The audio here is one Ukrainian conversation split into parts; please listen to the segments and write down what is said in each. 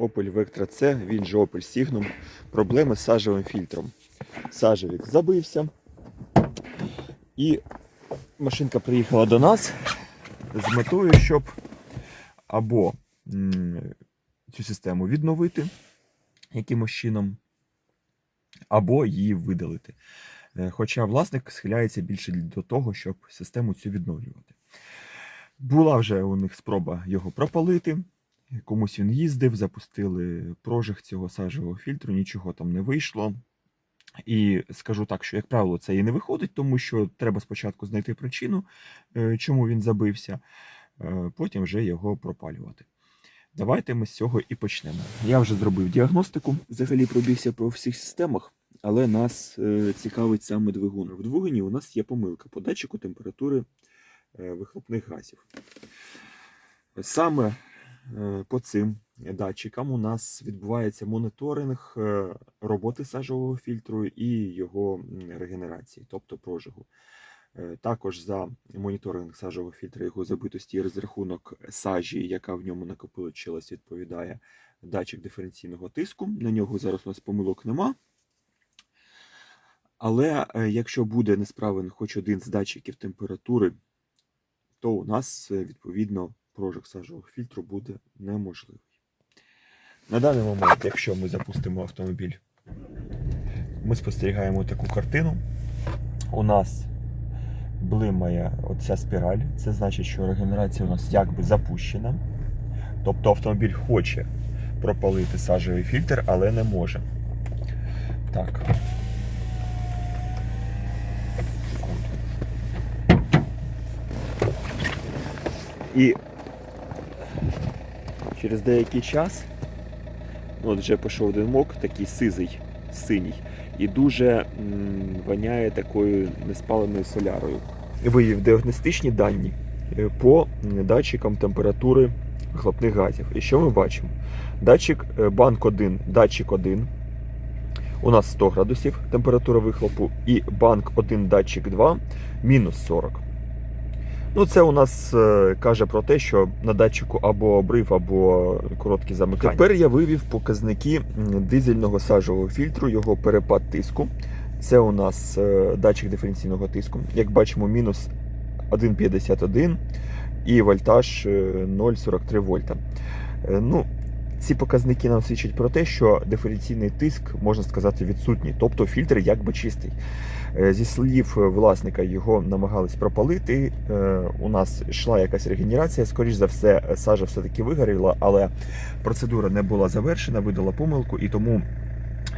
Opel Vectra C, він же Opel Signum. Проблеми з сажевим фільтром. Сажевик забився. І машинка приїхала до нас з метою, щоб або цю систему відновити якимось чином, або її видалити. Е, Хоча власник схиляється більше до того, щоб систему цю відновлювати. Була вже у них спроба його пропалити. Комусь він їздив, запустили прожиг цього сажевого фільтру, нічого там не вийшло. І скажу так, що, як правило, це і не виходить, тому що треба спочатку знайти причину, е, чому він забився, е, потім вже його пропалювати. Давайте ми з цього і почнемо. Я вже зробив діагностику, взагалі пробігся по всіх системах, але нас е, цікавить саме двигун. В двигуні у нас є помилка по датчику температури вихлопних газів. Саме по цим датчикам у нас відбувається моніторинг е, роботи сажового фільтру і його регенерації, тобто прожигу. Е, Також за моніторинг сажового фільтра, його забитості і розрахунок сажі, яка в ньому накопичилась, відповідає датчик диференційного тиску. На нього зараз у нас помилок нема. Але е, якщо буде несправен хоч один з датчиків температури, то у нас е, відповідно прожиг сажового фільтру буде неможливий. На даний момент, якщо ми запустимо автомобіль, ми спостерігаємо таку картину. У нас блимає оця спіраль. Це значить, що регенерація у нас якби запущена. Тобто автомобіль хоче пропалити сажевий фільтр, але не може. Так. І через деякий час, ну, от вже пішов димок, такий сизий, синій, і дуже м, воняє такою неспаленою солярою. Виявив діагностичні дані е, по датчикам температури вихлопних газів. І що ми бачимо? Датчик е, банк 1, датчик 1. У нас 100 градусів температура вихлопу, і банк 1, датчик 2 мінус 40. Ну, це у нас е, каже про те, що на датчику або обрив, або короткі замикання. Тепер я вивів показники дизельного сажового фільтру, його перепад тиску. Це у нас е, датчик диференційного тиску. Як бачимо, мінус 1,51 і вольтаж е, 0,43 вольта. Е, Ну, ці показники нам свідчать про те, що диференційний тиск, можна сказати, відсутній, тобто фільтр якби чистий. Е, Зі слів власника його намагались пропалити. Е, У нас йшла якась регенерація. Скоріш за все, сажа все-таки вигоріла, але процедура не була завершена, видала помилку, і тому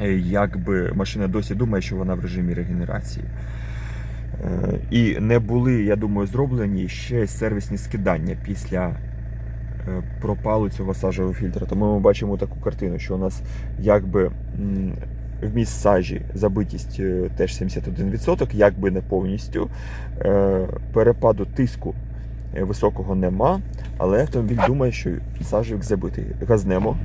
е, якби машина досі думає, що вона в режимі регенерації. І не були, я думаю, зроблені ще сервісні скидання після пропалу цього сажового фільтра. Тому ми бачимо таку картину, що у нас якби вміст сажі, забитість е, теж 71%, якби не повністю. Е, Перепаду тиску е, високого нема, але автомобіль думає, що сажевик забитий. Газнемо.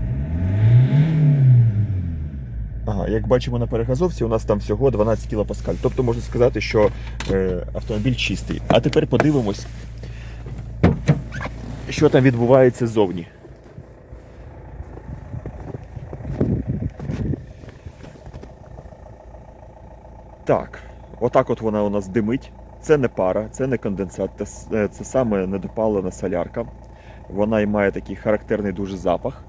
Ага, як бачимо на перегазовці, у нас там всього 12 кПа. Тобто можна сказати, що е, автомобіль чистий. А тепер подивимось, що там відбувається ззовні. Так, отак от вона у нас димить. Це не пара, це не конденсат, це, е, це саме недопалена солярка. Вона і має такий характерний дуже запах.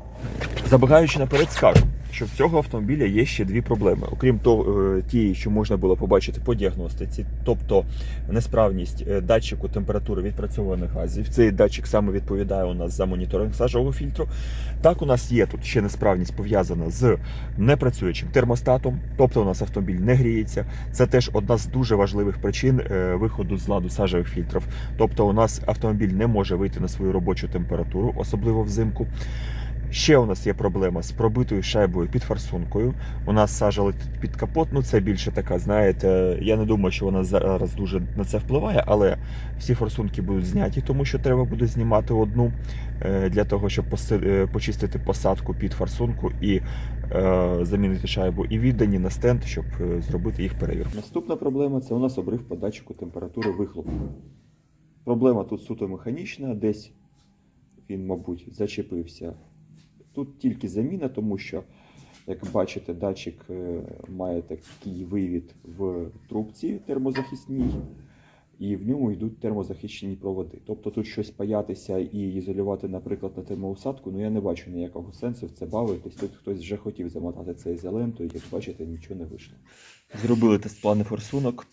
Забігаючи наперед, скажу, що в цього автомобіля є ще дві проблеми. Окрім того, е, тієї, що можна було побачити по діагностиці, тобто несправність е, датчику температури відпрацьованих газів. Цей датчик саме відповідає у нас за моніторинг сажового фільтру. Так, у нас є тут ще несправність пов'язана з непрацюючим термостатом, тобто у нас автомобіль не гріється. Це теж одна з дуже важливих причин е, виходу з ладу сажевих фільтрів. Тобто, у нас автомобіль не може вийти на свою робочу температуру, особливо взимку. Ще у нас є проблема з пробитою шайбою під форсункою. У нас сажа летить під капот. Ну це більше така, знаєте. Я не думаю, що вона зараз дуже на це впливає, але всі форсунки будуть зняті, тому що треба буде знімати одну е, для того, щоб е, почистити посадку під форсунку і е, замінити шайбу, і віддані на стенд, щоб зробити їх перевірку. Наступна проблема це у нас обрив по датчику температури вихлопу. Проблема тут суто механічна, десь він, мабуть, зачепився Тут тільки заміна, тому що, як бачите, датчик е, має такий вивід в трубці термозахисній, і в ньому йдуть термозахищені проводи. Тобто тут щось паятися і ізолювати, наприклад, на термоусадку, ну я не бачу ніякого сенсу в це бавитись. Тут хтось вже хотів замотати це ізолентою, як бачите, нічого не вийшло. Зробили тест-плани форсунок.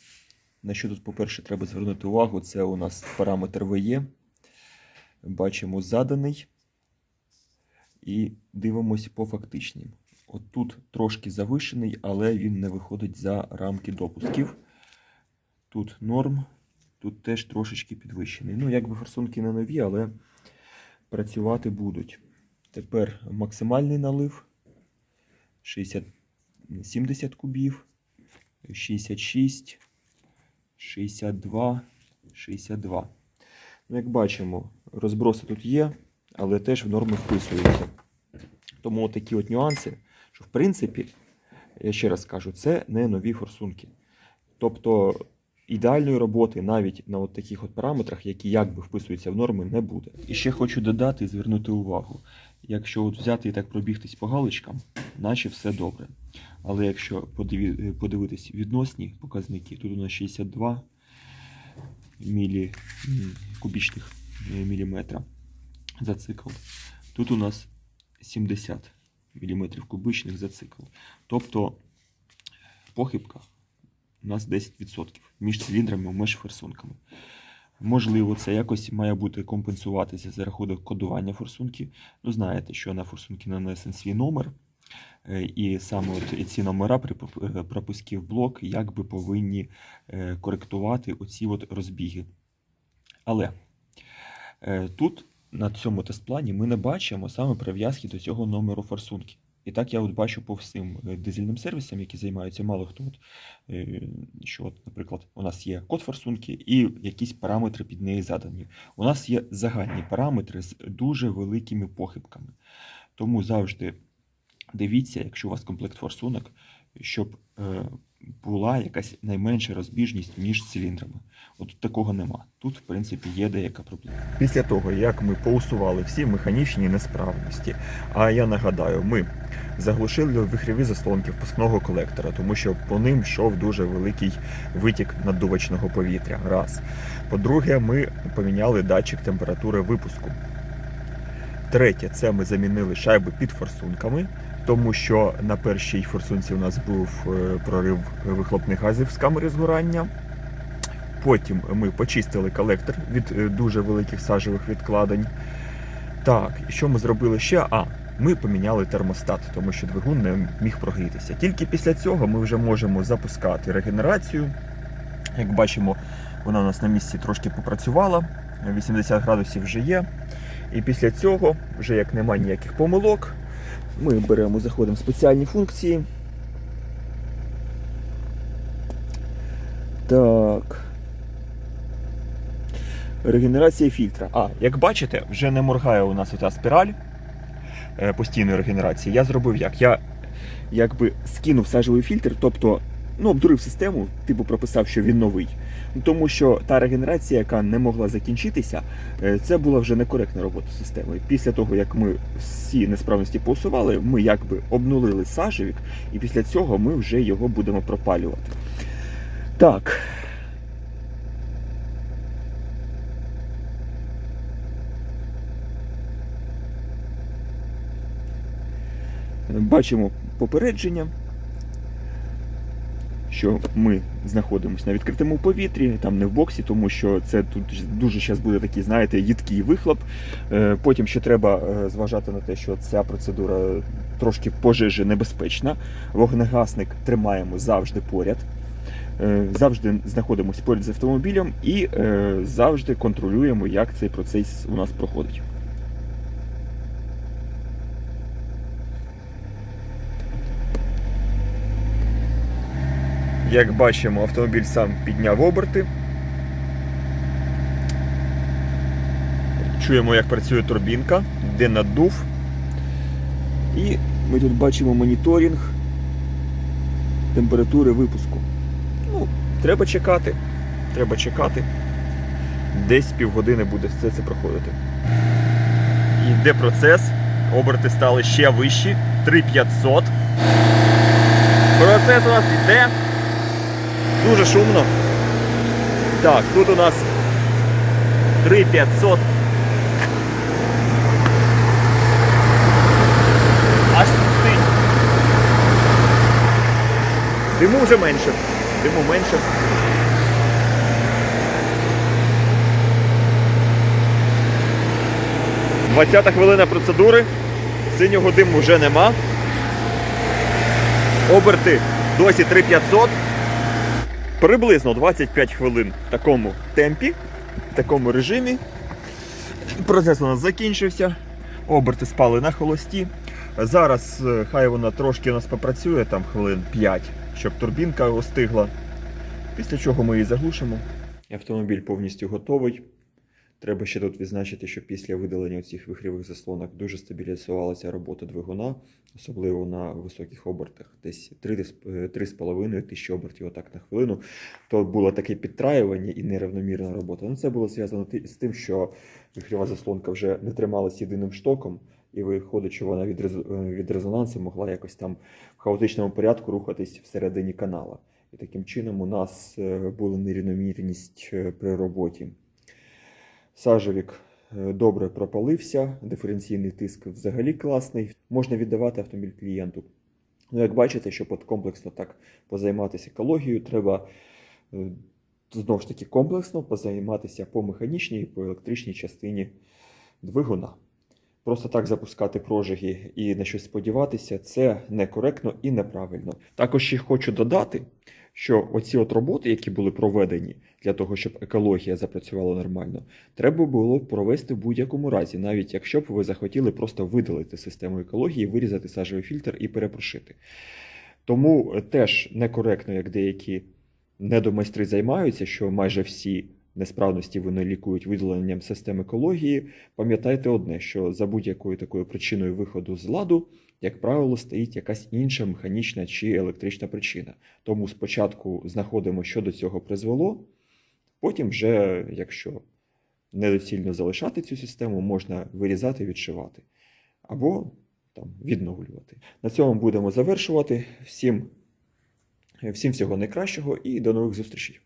На що тут, по-перше, треба звернути увагу, це у нас параметр ВЕ. Бачимо заданий. І дивимося по фактичним. От тут трошки завишений, але він не виходить за рамки допусків. Тут норм, тут теж трошечки підвищений. Ну, якби форсунки не нові, але працювати будуть. Тепер максимальний налив 60, 70 кубів, 66, 62, 62. Ну, як бачимо, розброси тут є, але теж в норми вписуються. Тому такі от нюанси, що в принципі, я ще раз кажу, це не нові форсунки. Тобто ідеальної роботи навіть на от таких от параметрах, які якби вписуються в норми, не буде. І ще хочу додати і звернути увагу. Якщо от взяти і так пробігтись по галочкам, наче все добре. Але якщо подивитись відносні показники, тут у нас 62 мілі, кубічних е, міліметра за цикл. Тут у нас 70 мм кубичних за цикл. Тобто похибка у нас 10% між циліндрами, між форсунками. Можливо, це якось має бути компенсуватися за рахунок кодування форсунки. Ну, знаєте, що на форсунки нанесен свій номер. е, І саме от ці номера при е, пропусків блок якби повинні е, коректувати оці от розбіги. Але тут на цьому тест-плані ми не бачимо саме прив'язки до цього номеру форсунки. І так я от бачу по всім е, дизельним сервісам, які займаються мало хто. От, е, що, от, наприклад, у нас є код форсунки і якісь параметри під неї задані. У нас є загальні параметри з дуже великими похибками. Тому завжди дивіться, якщо у вас комплект форсунок, щоб е, була якась найменша розбіжність між циліндрами. От такого нема. Тут, в принципі, є деяка проблема. Після того, як ми поусували всі механічні несправності, а я нагадаю, ми заглушили вихрєві заслонки впускного колектора, тому що по ним йшов дуже великий витік наддувачного повітря. Раз. По-друге, ми поміняли датчик температури випуску. Третє, це ми замінили шайби під форсунками, тому що на першій форсунці у нас був е, прорив вихлопних газів з камери згорання. Потім ми почистили колектор від е, дуже великих сажевих відкладень. Так, і що ми зробили ще? А, ми поміняли термостат, тому що двигун не міг прогрітися. Тільки після цього ми вже можемо запускати регенерацію. Як бачимо, вона у нас на місці трошки попрацювала, 80 градусів вже є. І після цього, вже як немає ніяких помилок, ми беремо, заходимо в спеціальні функції. Так. Регенерація фільтра. А, як бачите, вже не моргає у нас оця спіраль е, постійної регенерації. Я зробив як? Я якби скинув сажевий фільтр, тобто ну, обдурив систему, типу прописав, що він новий. Тому що та регенерація, яка не могла закінчитися, е, це була вже некоректна робота системи. Після того, як ми всі несправності поусували, ми якби обнулили сажевік, і після цього ми вже його будемо пропалювати. Так. Бачимо попередження, що ми знаходимося на відкритому повітрі, там не в боксі, тому що це тут дуже зараз буде такий, знаєте, їдкий вихлоп. Е, Потім ще треба е, зважати на те, що ця процедура трошки пожежі небезпечна. Вогнегасник тримаємо завжди поряд. Е, Завжди знаходимося поряд з автомобілем і завжди контролюємо, як цей процес у нас проходить. Як бачимо, автомобіль сам підняв оберти. Чуємо, як працює турбінка, де надув. І ми тут бачимо моніторинг температури випуску. Ну, треба чекати. Треба чекати. Десь півгодини буде все це проходити. Йде процес Оберти стали ще вищі. 3500. Процес у нас йде. Дуже шумно. Так, тут у нас 3500. Аж пустить. Диму вже менше. Диму менше. Двадцята хвилина процедури. Синього диму вже нема. Оберти досі 3500. Приблизно 25 хвилин в такому темпі, в такому режимі. Процес у нас закінчився. Оберти спали на холості. Зараз е, хай вона трошки у нас попрацює, там хвилин 5, щоб турбінка остигла. Після чого ми її заглушимо. Автомобіль повністю готовий. Треба ще тут відзначити, що після видалення цих вихрівих заслонок дуже стабілізувалася робота двигуна, особливо на високих обертах, десь 3,5 тисячі обертів отак на хвилину. То було таке підтраювання і нерівномірна робота. Ну, це було зв'язано з тим, що вихрєва заслонка вже не трималась єдиним штоком, і виходить, що вона е, від резонансу могла якось там в хаотичному порядку рухатись всередині канала. І таким чином у нас е, була нерівномірність е, при роботі. Сажевік е, добре пропалився, диференційний тиск взагалі класний. Можна віддавати автомобіль клієнту. Ну, як бачите, щоб от комплексно так позайматися екологією, треба е, знову ж таки комплексно позайматися по механічній і по електричній частині двигуна. Просто так запускати прожиги і на щось сподіватися, це некоректно і неправильно. Також ще хочу додати, що оці от роботи, які були проведені для того, щоб екологія запрацювала нормально, треба було провести в будь-якому разі, навіть якщо б ви захотіли просто видалити систему екології, вирізати сажевий фільтр і перепрошити. Тому теж некоректно, як деякі недомайстри займаються, що майже всі несправності вони лікують видаленням систем екології. Пам'ятайте одне, що за будь-якою такою причиною виходу з ладу, як правило, стоїть якась інша механічна чи електрична причина. Тому спочатку знаходимо, що до цього призвело, потім, вже, якщо недоцільно залишати цю систему, можна вирізати, відшивати або там, відновлювати. На цьому будемо завершувати. Всім, всім всього найкращого і до нових зустрічей!